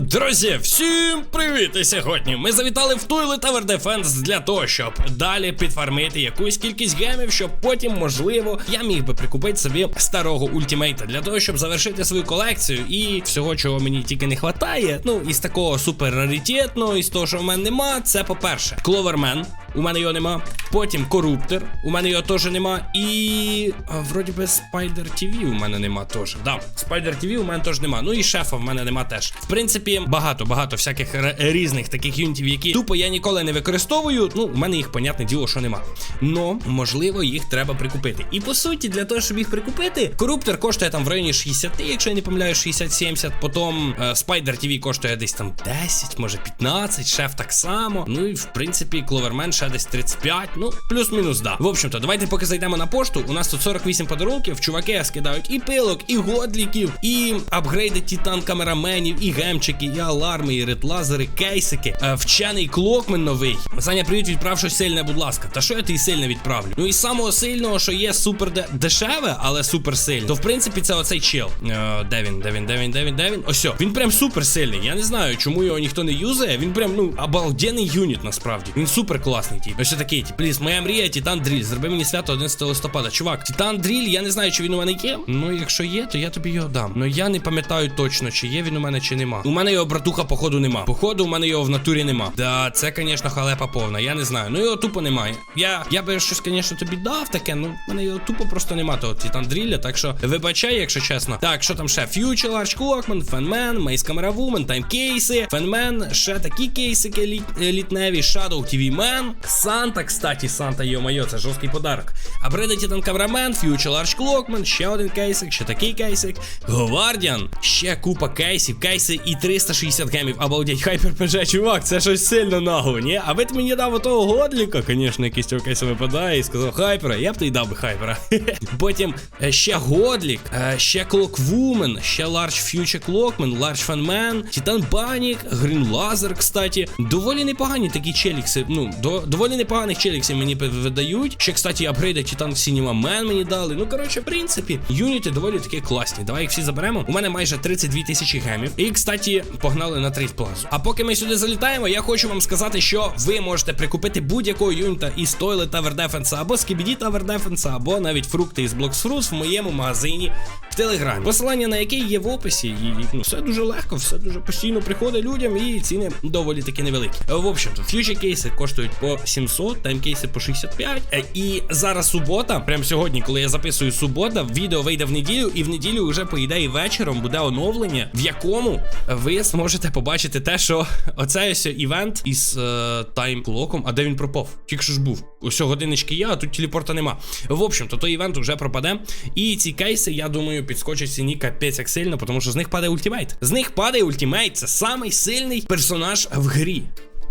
Друзі, всім привіт! І сьогодні ми завітали в Туйли Tower Defense для того, щоб далі підфармити якусь кількість гемів, щоб потім, можливо, я міг би прикупити собі старого ультимейта для того, щоб завершити свою колекцію і всього, чого мені тільки не вистачає. Ну, із такого супер раритетного, із того, що в мене нема, це по-перше, Кловермен. У мене його нема. Потім коруптер. У мене його теж нема. І. Вроді би Spider TV у мене нема теж. Да, Spider TV у мене теж нема. Ну і шефа в мене нема теж. В принципі, багато-багато всяких різних таких юнітів, які тупо я ніколи не використовую. Ну, у мене їх, понятне діло, що нема. Но, можливо, їх треба прикупити. І по суті, для того, щоб їх прикупити, коруптер коштує там в районі 60, якщо я не помиляю, 60-70. Потім е, Spider TV коштує десь там 10, може 15, шеф так само. Ну і в принципі, Кловермен ще десь 35, ну, плюс-мінус, да. В общем-то, давайте поки зайдемо на пошту. У нас тут 48 подарунків. Чуваки скидають і пилок, і годліків, і апгрейди титан камераменів, і гемчики, і аларми, і ретлазери, кейсики. Е, вчений клокмен новий. Саня, привіт, відправ щось сильне, будь ласка. Та що я тобі сильне відправлю? Ну і самого сильного, що є супер де- дешеве, але супер сильне, то в принципі це оцей чел. Е, де він, де він, де він, де він, де він? Ось, він прям супер сильний. Я не знаю, чому його ніхто не юзає. Він прям, ну, обалденний юніт насправді. Він супер класний, тип. Ось такий, тип, пліз, моя мрія, Титан Дріль. Зроби мені свято 11 листопада. Чувак, Титан Дріль, я не знаю, чи він у мене є. Ну, якщо є, то я тобі його дам. Ну я не пам'ятаю точно, чи є він у мене, чи нема. У мене його братуха, походу, нема. Походу, у мене його в натурі нема. Да, це, звісно, халепа повна. Я не знаю. Ну його тупо немає. Я, я би щось, звісно, тобі дав таке. Ну, в мене його тупо просто нема того Титан Дрілля. Так що вибачай, якщо чесно. Так, що там ще? Future Large Clockman, Фенмен, Camera Woman, таймкейси, Фенмен, ще такі кейсики літ, літневі, Shadow TV Man, Санта, кстати, Санта, йо-моє, це жорсткий подарок. Апгрейди Титан Камерамен, Future Large Clockman, ще один кейсик, ще такий кейсик, Гвардіан, ще купа кейсів, кейси і 360 гемів. Обалдеть, Хайпер ПЖ, чувак, це щось сильно нагло, ні? А ви мені дав отого годліка, звісно, якийсь цього кейсу випадає, і сказав Хайпера, я б тобі дав би Хайпера. Потім е, ще Годлік, е, ще Клоквумен, ще Large Future Clockman, Large Fanman, Титан Банік, Грін Лазер, кстати. Доволі непогані такі челікси. Ну, до, доволі непоганих челіксів мені видають. Ще, кстати, апгрейди Титан Cinema Man мені дали. Ну, коротше, в принципі, юніти доволі такі класні. Давай їх всі заберемо. У мене майже 32 тисячі гемів. І, кстати, погнали на трейд плазу. А поки ми сюди залітаємо, я хочу вам сказати, що ви можете прикупити будь-якого юніта із Toilet Tower Defense або Skibidi Tower Defense, або навіть фрукти із Fruits в моєму магазині в Телеграмі. Посилання на який є в описі, і ну, все дуже легко, все дуже постійно приходить людям, і ціни доволі таки невеликі. В общем-то, фьючер кейси коштують по 700, таймкейси по 65. Е, І зараз субота, прямо сьогодні, коли я записую субота, відео вийде в неділю, і в неділю вже по ідеї вечором буде оновлення, в якому ви зможете побачити те, що оцей ось івент із е, таймклоком, а де він пропав? Тільки що ж був. Ось годиночки є, а тут телепорта нема. В общем-то, той івент вже пропаде. І ці кейси, я думаю, підскочать ціні капець як сильно, тому що з них падає ультимейт. З них падає ультимейт. Це самий сильний персонаж в грі.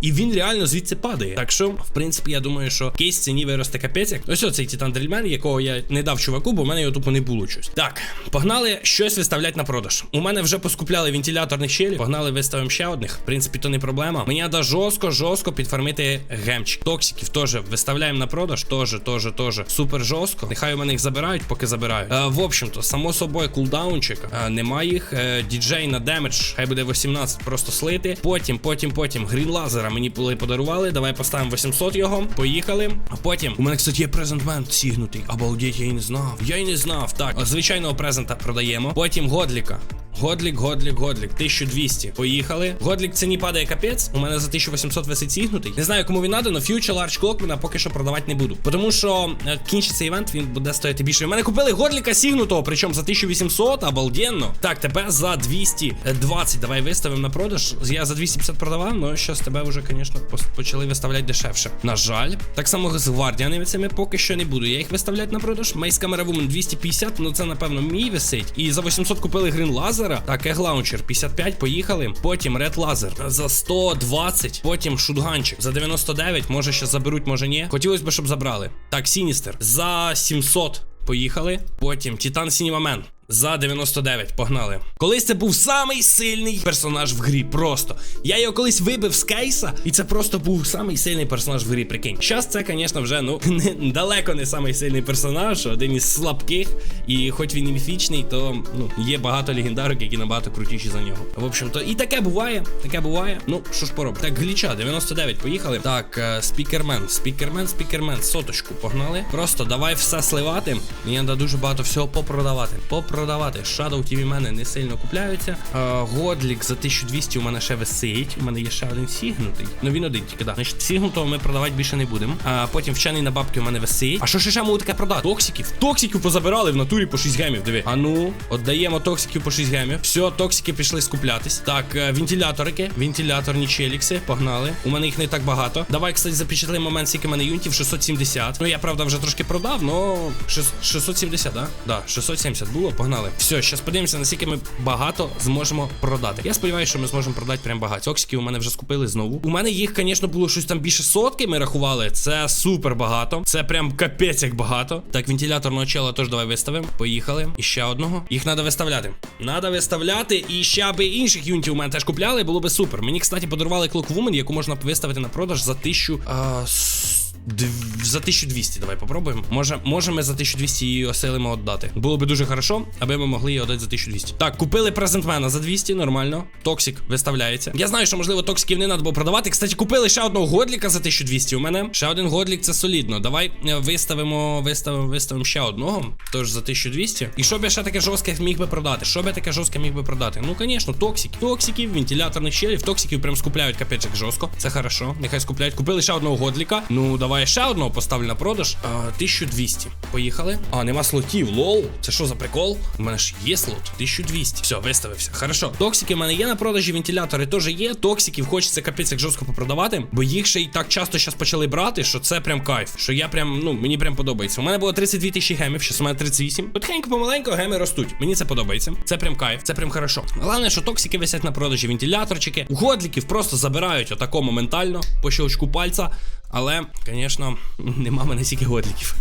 І він реально звідси падає. Так що, в принципі, я думаю, що кейс ціні виросте капець. Ось оцей Титан Дрільмен, якого я не дав чуваку, бо в мене його тупо не було щось. Так, погнали щось виставляти на продаж. У мене вже поскупляли вентиляторних щелів. Погнали, виставимо ще одних. В принципі, то не проблема. Мені треба жорстко, жорстко підфармити гемчик. Токсиків теж виставляємо на продаж. Теж, теж, теж. Супер жорстко. Нехай у мене їх забирають, поки забирають. Е, в общем-то, само собою, кулдаунчик. Е, нема їх. Е, діджей на демедж. Хай буде 18 просто слити. Потім, потім, потім. Грін лазера мені були подарували. Давай поставимо 800 його. Поїхали. А потім. У мене, кстати, є презентмент сігнутий. Обалдеть, я і не знав. Я і не знав. Так, звичайного презента продаємо. Потім годліка. Годлік, годлік, годлік, 1200. Поїхали. Годлік ціні падає капець. У мене за 1800 висить сігнутий. Не знаю, кому він надо, но Future Large Clockman поки що продавати не буду. Тому що е, кінчиться івент, він буде стояти більше. У мене купили годліка сігнутого, причому за 1800, обалденно. Так, тебе за 220. Давай виставимо на продаж. Я за 250 продавав, але щас тебе вже, звісно, почали виставляти дешевше. На жаль. Так само з гвардіанами цими поки що не буду. Я їх виставляти на продаж. Maze Camera Woman 250, ну це напевно мій висить. І за 800 купили грін лазера. Egg Launcher 55, поїхали. Потім ред лазер за 120. Потім шутганчик за 99. Може ще заберуть, може ні. Хотілося б, щоб забрали. Так, Сіністер за 700. Поїхали. Потім Титан Man за 99. Погнали. Колись це був самий сильний персонаж в грі. Просто. Я його колись вибив з кейса, і це просто був самий сильний персонаж в грі. Прикинь. Щас це, звісно, вже ну не, далеко не самий сильний персонаж, один із слабких. І хоч він і міфічний, то ну є багато легендарок, які набагато крутіші за нього. В общем, то і таке буває. Таке буває. Ну що ж поробити. Так, гліча, 99, поїхали. Так, е, спікермен, спікермен, спікермен, соточку погнали. Просто давай все сливати. Мені треба дуже багато всього попродавати. Попродавати. Shadow TV мене не сильно купляються. Е, Годлік за 1200 у мене ще висить. У мене є ще один сігнутий. Ну він один тільки, да. Значить, сігнутого ми продавати більше не будемо. А потім вчений на бабки у мене висить. А що ще ще можу таке продати? Токсиків. Токсиків позабирали в натурі по 6 гемів. Диви. А ну, віддаємо токсиків по 6 гемів. Все, токсики пішли скуплятись. Так, е, вентиляторики, вентиляторні челікси. Погнали. У мене їх не так багато. Давай, кстати, запечатлимо момент, скільки мене юнітів 670. Ну я правда вже трошки продав, но 670, да? Да, 670 було, погнали. Все, зараз подивимося, наскільки ми багато зможемо продати. Я сподіваюся, що ми зможемо продати прям багато. Токсиків у мене вже скупили знову. У мене їх, звісно, було щось там більше сотки. Ми рахували. Це супер багато. Це прям капець як багато. Так, вентиляторного чела теж давай виставимо. Поїхали. І ще одного. Їх треба виставляти. Надо виставляти. І ще аби інших юнітів у мене теж купляли, було би супер. Мені, кстати, подарували Clockwoman, яку можна виставити на продаж за 1000. А, с- Дв- За 1200 давай попробуємо. Може, може ми за 1200 її оселимо віддати. Було би дуже хорошо, аби ми могли її віддати за 1200. Так, купили презентмена за 200, нормально. Токсик виставляється. Я знаю, що можливо токсиків не треба було продавати. Кстати, купили ще одного годліка за 1200 у мене. Ще один годлік це солідно. Давай е, виставимо, виставимо, виставимо ще одного. Тож за 1200. І що б я ще таке жорстке міг би продати? Що б я таке жорстке міг би продати? Ну, звісно, токсики. Токсиків, вентиляторних щелів. Токсиків прям скупляють капець жорстко. Це хорошо. Нехай скупляють. Купили ще одного годліка. Ну, давай ще одного поставлю на продаж. А, 1200. Поїхали. А, нема слотів. Лол. Це що за прикол? У мене ж є слот. 1200. Все, виставився. Хорошо. Токсики в мене є на продажі, вентилятори теж є. Токсиків хочеться капець як жорстко попродавати, бо їх ще й так часто зараз почали брати, що це прям кайф. Що я прям, ну, мені прям подобається. У мене було 32 тисячі гемів, зараз у мене 38. Потихеньку помаленьку геми ростуть. Мені це подобається. Це прям кайф, це прям хорошо. Головне, що токсики висять на продажі, вентиляторчики. Годліків просто забирають отако моментально по щелчку пальця. Але, звісно, нема мене стільки годліків.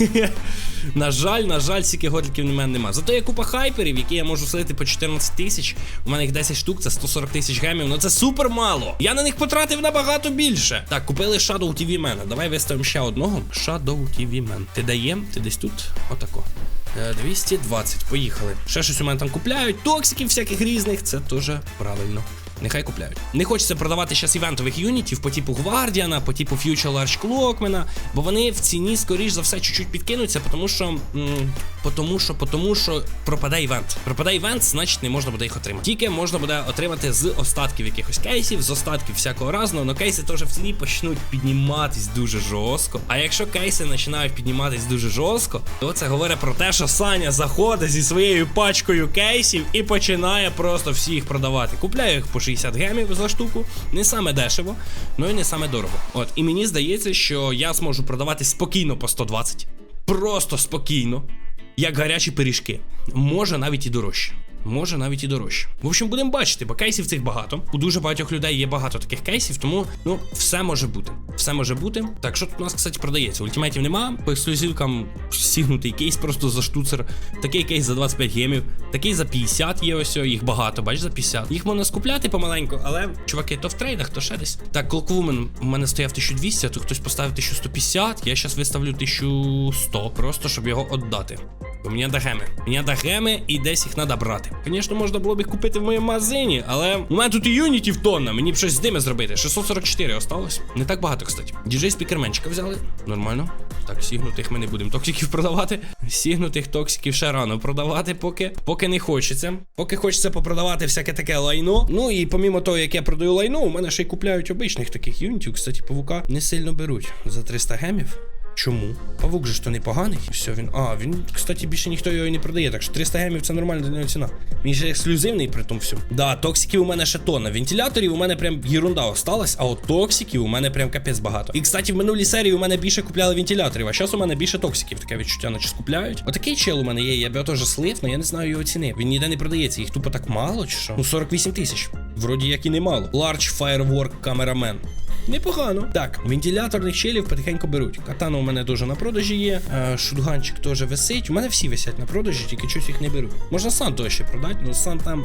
на жаль, на жаль, стільки годліків мене нема. Зато є купа хайперів, які я можу слити по 14 тисяч. У мене їх 10 штук, це 140 тисяч гемів. Ну це супер мало. Я на них потратив набагато більше. Так, купили Shadow TV Man. Давай виставимо ще одного. Shadow TV Man. Ти даєм? Ти десь тут? Отако. Е, 220, поїхали. Ще щось у мене там купляють. Токсиків всяких різних. Це теж правильно. Нехай купляють. Не хочеться продавати зараз івентових юнітів по типу Гвардіана, по типу Future Large Clockman, бо вони в ціні, скоріш за все, чуть-чуть підкинуться, тому що. М, потому що, потому що пропаде івент. Пропаде івент, значить не можна буде їх отримати. Тільки можна буде отримати з остатків якихось кейсів, з остатків всякого разного, але кейси теж в ціні почнуть підніматись дуже жорстко. А якщо кейси починають підніматись дуже жорстко, то це говорить про те, що Саня заходить зі своєю пачкою кейсів і починає просто всі їх продавати. Купляю їх по 60 гемів за штуку. Не саме дешево, ну і не саме дорого. От, і мені здається, що я зможу продавати спокійно по 120. Просто спокійно. Як гарячі пиріжки. Може навіть і дорожче. Може навіть і дорожче. В общем, будемо бачити, бо кейсів цих багато. У дуже багатьох людей є багато таких кейсів, тому ну все може бути. Все може бути. Так, що тут у нас, кстати, продається? Ультимейтів нема. По ексклюзивкам сігнутий кейс просто за штуцер. Такий кейс за 25 гемів. Такий за 50 є ось, їх багато, бач, за 50. Їх можна скупляти помаленьку, але чуваки, то в трейдах, то ще десь. Так, Clockwoman у мене стояв 1200, а тут хтось поставив 1150. Я зараз виставлю 1100, просто щоб його віддати. Бо мені да геми. Мені да геми і десь їх треба брати. Звісно, можна було б їх купити в моєму магазині, але у мене тут і юнітів тонна, мені б щось з ними зробити. 644 осталось. Не так багато, кстати. Діджей спікерменчика взяли. Нормально. Так, сігнутих ми не будемо токсиків продавати. Сігнутих токсиків ще рано продавати, поки поки не хочеться. Поки хочеться попродавати всяке таке лайно. Ну і помімо того, як я продаю лайно, у мене ще й купляють обичних таких юнітів. Кстати, павука не сильно беруть за 300 гемів. Чому? Павук же ж то непоганий. Все, він. А, він, кстати, більше ніхто його і не продає. Так що 300 гемів це нормальна для нього ціна. Він же ексклюзивний при тому всьому. Да, токсиків у мене ще тонна. Вентиляторів у мене прям єрунда осталась, а от токсиків у мене прям капець багато. І, кстати, в минулій серії у мене більше купляли вентиляторів, а зараз у мене більше токсиків. Таке відчуття, наче скупляють. Отакий чел у мене є, я б його теж слив, але я не знаю його ціни. Він ніде не продається. Їх тупо так мало чи що? Ну 48 тисяч. Вроді як і немало. Large Firework Cameraman. Непогано. Так, вентиляторних щелів потихеньку беруть. Катана у мене дуже на продажі є. Е, шутганчик теж висить. У мене всі висять на продажі, тільки щось їх не беруть. Можна Санту ще продати, але Сан там.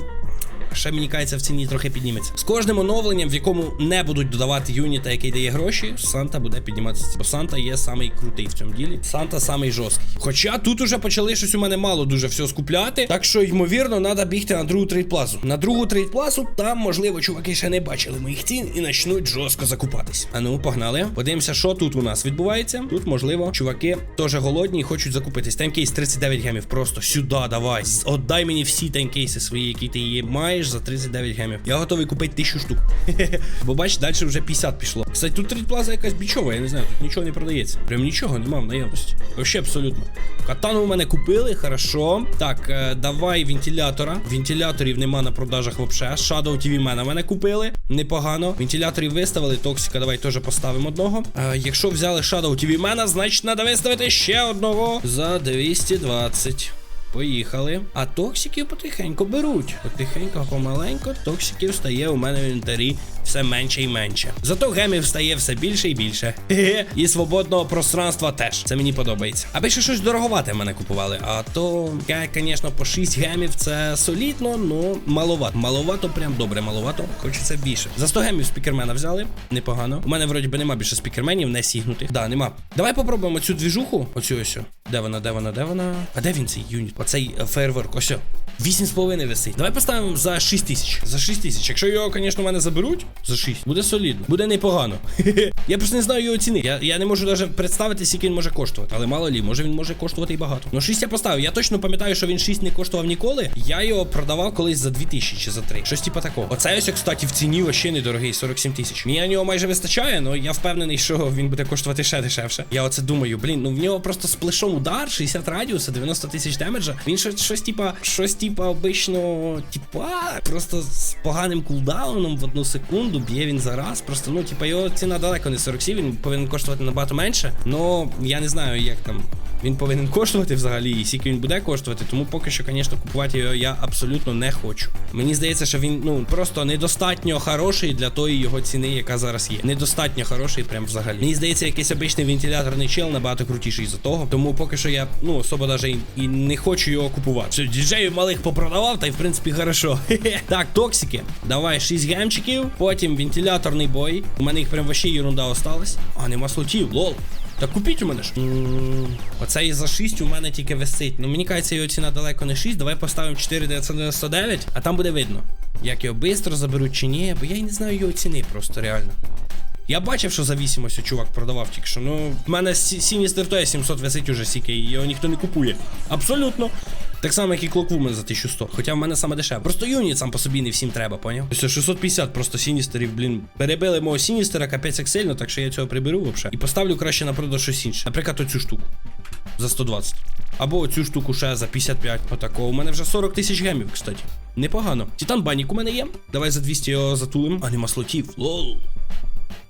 Ще мені кажеться, в ціні трохи підніметься. З кожним оновленням, в якому не будуть додавати юніта, який дає гроші, Санта буде підніматися. Бо Санта є самий крутий в цьому ділі. Санта самий жорсткий. Хоча тут уже почали щось у мене мало дуже все скупляти. Так що, ймовірно, треба бігти на другу трейдплазу. На другу трейдплазу там, можливо, чуваки ще не бачили моїх цін і почнуть жорстко закупатись. А ну, погнали. Подивимося, що тут у нас відбувається. Тут, можливо, чуваки теж голодні і хочуть закупитись. Таймкейс 39 гемів. Просто сюди давай. Отдай мені всі таймкейси свої, які ти є маєш за 39 гемів. Я готовий купити 1000 штук. Бо бач, далі вже 50 пішло. Кстати, тут трейдплаза якась бічова, я не знаю, тут нічого не продається. Прям нічого нема в наявності. Вообще абсолютно. Катану у мене купили, хорошо. Так, е, давай вентилятора. Вентиляторів нема на продажах вообще. Shadow TV мене мене купили. Непогано. Вентиляторів виставили. Токсика, давай теж поставимо одного. Е, якщо взяли Shadow TV мене, значить треба виставити ще одного за 220. Поїхали. А токсиків потихеньку беруть. Потихеньку, помаленьку, токсиків стає у мене в інвентарі все менше і менше. Зато гемів стає все більше і більше. І свободного пространства теж. Це мені подобається. Аби ще щось дороговате мене купували. А то, звісно, по 6 гемів це солідно, ну маловато. Маловато, прям добре, маловато. Хочеться більше. За 100 гемів спікермена взяли. Непогано. У мене вроді би нема більше спікерменів, не сігнутих. Да, нема. Давай попробуємо цю двіжуху. Оцю ось. Де вона, де вона, де вона? А де він цей юніт? Оцей е, фейерверк, ось. 8,5 висить. Давай поставимо за 6 тисяч. За 6 тисяч. Якщо його, звісно, в мене заберуть за 6, буде солідно. Буде непогано. я просто не знаю його ціни. Я, я не можу навіть представити, скільки він може коштувати. Але мало лі, може він може коштувати і багато. Ну 6 я поставив. Я точно пам'ятаю, що він 6 не коштував ніколи. Я його продавав колись за 2000 чи за 3. Щось типа такого. Оце ось, кстати, в ціні вообще недорогий, 47 тисяч. Мені нього майже вистачає, але я впевнений, що він буде коштувати ще дешевше. Я оце думаю, блін, ну в нього просто з плешом удар, 60 радіуса, 90 тисяч демеджа. Він щось, щось типа, щось типа обично, типа, просто з поганим кулдауном в одну секунду б'є він зараз. Просто, ну, типа, його ціна далеко не 47, він повинен коштувати набагато менше. Ну, я не знаю, як там. Він повинен коштувати взагалі, і скільки він буде коштувати, тому поки що, звісно, купувати його я абсолютно не хочу. Мені здається, що він ну просто недостатньо хороший для тої його ціни, яка зараз є. Недостатньо хороший, прям взагалі. Мені здається, якийсь обичний вентиляторний чел набагато крутіший за того. Тому поки що я ну особо навіть і, не хочу його купувати. Все, діджеїв малих попродавав, та й в принципі хорошо. Так, токсики. Давай 6 гемчиків, потім вентиляторний бой. У мене їх прям вообще ерунда осталась. А, нема слотів, лол. Так купіть у мене ж. Оце Оцей за 6 у мене тільки висить. Ну мені кажеться, його ціна далеко не 6. Давай поставимо 4,999, а там буде видно, як його швидко заберуть чи ні, бо я й не знаю його ціни просто реально. Я бачив, що за 8 ось чувак продавав тільки що. Ну, в мене Сіністер то 700 висить уже сіки, і його ніхто не купує. Абсолютно. Так само, як і Clockwoman за 1100. Хоча в мене саме дешеве. Просто юніт сам по собі не всім треба, поняв? Ось 650 просто сіністерів, блін. Перебили мого сіністера, капець як сильно, так що я цього приберу взагалі. І поставлю краще на продаж щось інше. Наприклад, оцю штуку. За 120. Або оцю штуку ще за 55. Отакого. У мене вже 40 тисяч гемів, кстати. Непогано. Титан банік у мене є. Давай за 200 його затулим. А нема слотів. Лол.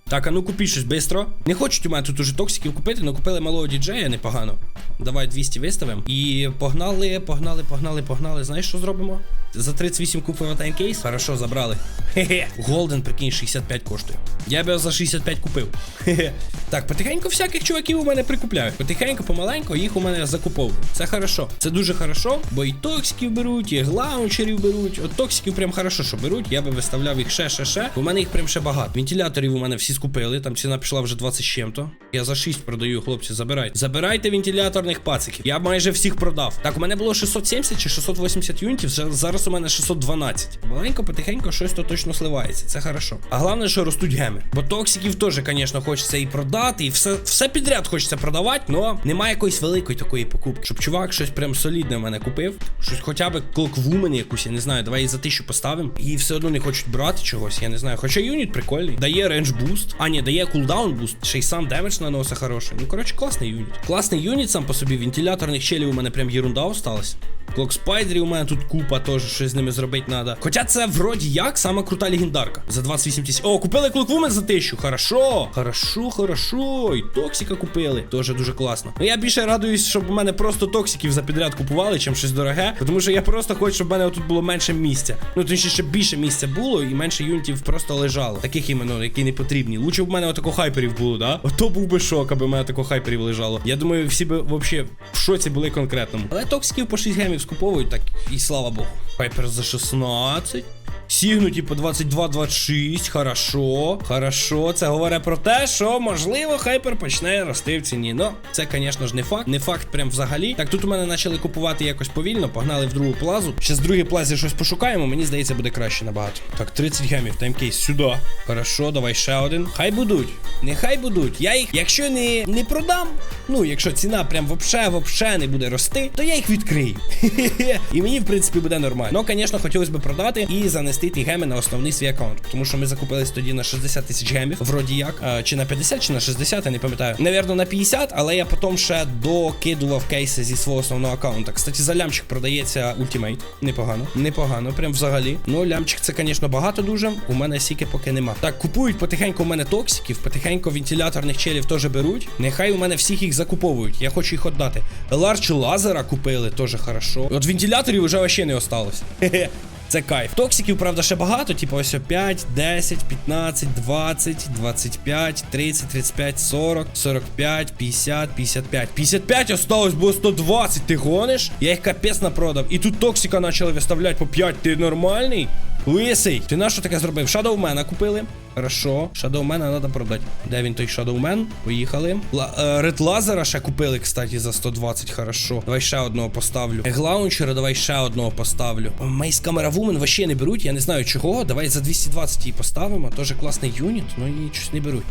Так, а ну купи щось бистро. Не хочуть у мене тут уже токсиків купити, але купили малого діджея непогано. Давай 200 виставимо. І погнали, погнали, погнали, погнали. Знаєш, що зробимо? За 38 купимо таймкейс. Хорошо, забрали. Хе-хе. Голден, прикинь, 65 коштує. Я б його за 65 купив. Хе-хе. Так, потихеньку всяких чуваків у мене прикупляють. Потихеньку, помаленьку їх у мене закуповують. Це хорошо. Це дуже хорошо, бо і токсиків беруть, і глаунчерів беруть. От токсиків прям хорошо, що беруть. Я би виставляв їх ще, ще, ще. У мене їх прям ще багато. Вентиляторів у мене всі скупили. Там ціна пішла вже 20 з чим-то. Я за 6 продаю, хлопці, забирайте. Забирайте вентиляторних пациків. Я майже всіх продав. Так, у мене було 670 чи 680 юнітів. за- Зараз у мене 612. Маленько, потихеньку щось то точно сливається. Це хорошо. А головне, що ростуть геми. Бо токсиків теж, звісно, хочеться і продати, і все, все підряд хочеться продавати, але немає якоїсь великої такої покупки. Щоб чувак щось прям солідне в мене купив. Щось хоча б клоквумен якусь, я не знаю, давай її за тисячу поставимо. І все одно не хочуть брати чогось, я не знаю. Хоча юніт прикольний. Дає рейндж буст. А, ні, дає кулдаун буст. Ще й сам демедж наносить хороший. Ну, коротше, класний юніт. Класний юніт сам по собі. Вентиляторних щелів у мене прям єрунда осталась. Клок спайдерів у мене тут купа теж щось з ними зробити треба. Хоча це вроді як сама крута легендарка. За 28 тисяч. О, купили клоквумен за тисячу. Хорошо. Хорошо, хорошо. І токсика купили. Тоже дуже класно. Ну я більше радуюсь, щоб у мене просто токсиків за підряд купували, чим щось дороге. Тому що я просто хочу, щоб в мене тут було менше місця. Ну, точніше, щоб більше місця було і менше юнітів просто лежало. Таких іменно, які не потрібні. Лучше б у мене отако хайперів було, да? Ото був би шок, аби в мене тако хайперів лежало. Я думаю, всі би взагалі в шоці були конкретному. Але токсиків по 6 гемів скуповують, так і слава Богу. Хайпер за 16. Сігнуті по 22-26, хорошо, хорошо. Це говорить про те, що можливо хайпер почне рости в ціні. Ну, це, звісно ж, не факт. Не факт прям взагалі. Так, тут у мене почали купувати якось повільно, погнали в другу плазу. Ще з другої плазі щось пошукаємо, мені здається, буде краще набагато. Так, 30 гемів, таймкейс сюди. Хорошо, давай ще один. Хай будуть. Нехай будуть. Я їх, якщо не, не продам, ну, якщо ціна прям вообще, вообще не буде рости, то я їх відкрию. І мені, в принципі, буде нормально. Ну, звісно, хотілося б продати і занести ті геми на основний свій аккаунт. Тому що ми закупились тоді на 60 тисяч гемів, вроді як. А, чи на 50, чи на 60, я не пам'ятаю. Навірно, на 50, але я потім ще докидував кейси зі свого основного аккаунта. Кстати, за лямчик продається ультимейт. Непогано. Непогано, прям взагалі. Ну, лямчик це, звісно, багато дуже. У мене сіки поки нема. Так, купують потихеньку у мене токсиків, потихеньку вентиляторних челів теж беруть. Нехай у мене всіх їх закуповують. Я хочу їх отдати. Ларч лазера купили, теж хорошо. От вентиляторів вже вообще не осталось. Це кайф. Токсиків, правда, ще багато, типу ось 5, 10, 15, 20, 25, 30, 35, 40, 45, 50, 55. 55 осталось, було 120, ти гониш? Я їх капець напродав. І тут токсика почали виставляти по 5. Ти нормальний? Лисий, ти на що таке зробив? Shadowmana купили. Хорошо, Шадоумена треба продати. Де він той шадоумен? Поїхали. Е, Лазера ще купили, кстати, за 120, хорошо. Давай ще одного поставлю. Еглаунчера, давай ще одного поставлю. Мейс Камера Вумен вообще не беруть, я не знаю чого. Давай за 220 її поставимо. Тоже класний юніт, ну і щось не беруть.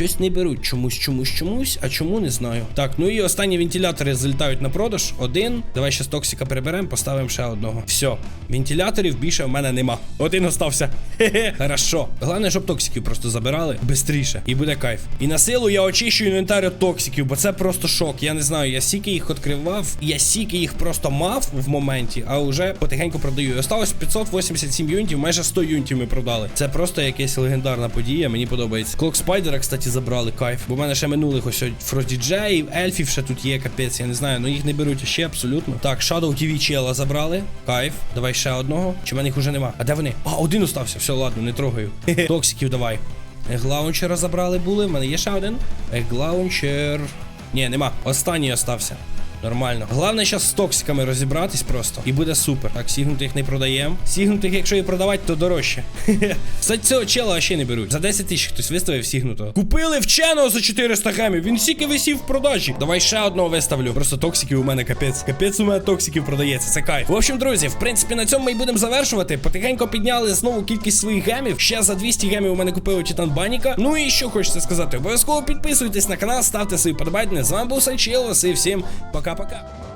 Щось не беруть чомусь, чомусь, чомусь, а чому не знаю. Так, ну і останні вентилятори залітають на продаж. Один. Давай ще з токсика приберемо, поставимо ще одного. Все. Вентиляторів більше в мене нема. Один остався. Хе-хе. Хорошо. Головне, щоб токсиків просто забирали бистріше. І буде кайф. І на силу я очищую інвентар від токсиків, бо це просто шок. Я не знаю, я сіки їх відкривав, я сіки їх просто мав в моменті, а вже потихеньку продаю. І осталось 587 юнітів, майже 100 юнітів ми продали. Це просто якась легендарна подія, мені подобається. Клок Спайдера, кстати, забрали кайф. Бо в мене ще минулих ось Фродіджеїв, ельфів ще тут є, капець, я не знаю, ну їх не беруть ще абсолютно. Так, Shadow TV чела забрали. Кайф. Давай ще одного. Чи в мене їх уже нема? А де вони? А, один остався. Все, ладно, не трогаю. Токсиків давай. Еглаунчера забрали були. В мене є ще один. Еглаунчер. Ні, нема. Останній остався. Нормально. Головне зараз з токсиками розібратись просто. І буде супер. Так, сігнутих не продаємо. Сігнутих, якщо і продавати, то дорожче. Кстати, цього чела ще не беруть. За 10 тисяч хтось виставив сігнутого. Купили вченого за 400 гемів. Він стільки висів в продажі. Давай ще одного виставлю. Просто токсиків у мене капець. Капець у мене токсиків продається. Це кайф. В общем, друзі, в принципі, на цьому ми і будемо завершувати. Потихеньку підняли знову кількість своїх гемів. Ще за 200 гемів у мене купили Титан Баніка. Ну і що хочеться сказати? Обов'язково підписуйтесь на канал, ставте свої подобайки. З вами був Санчелос і всім пока-пока.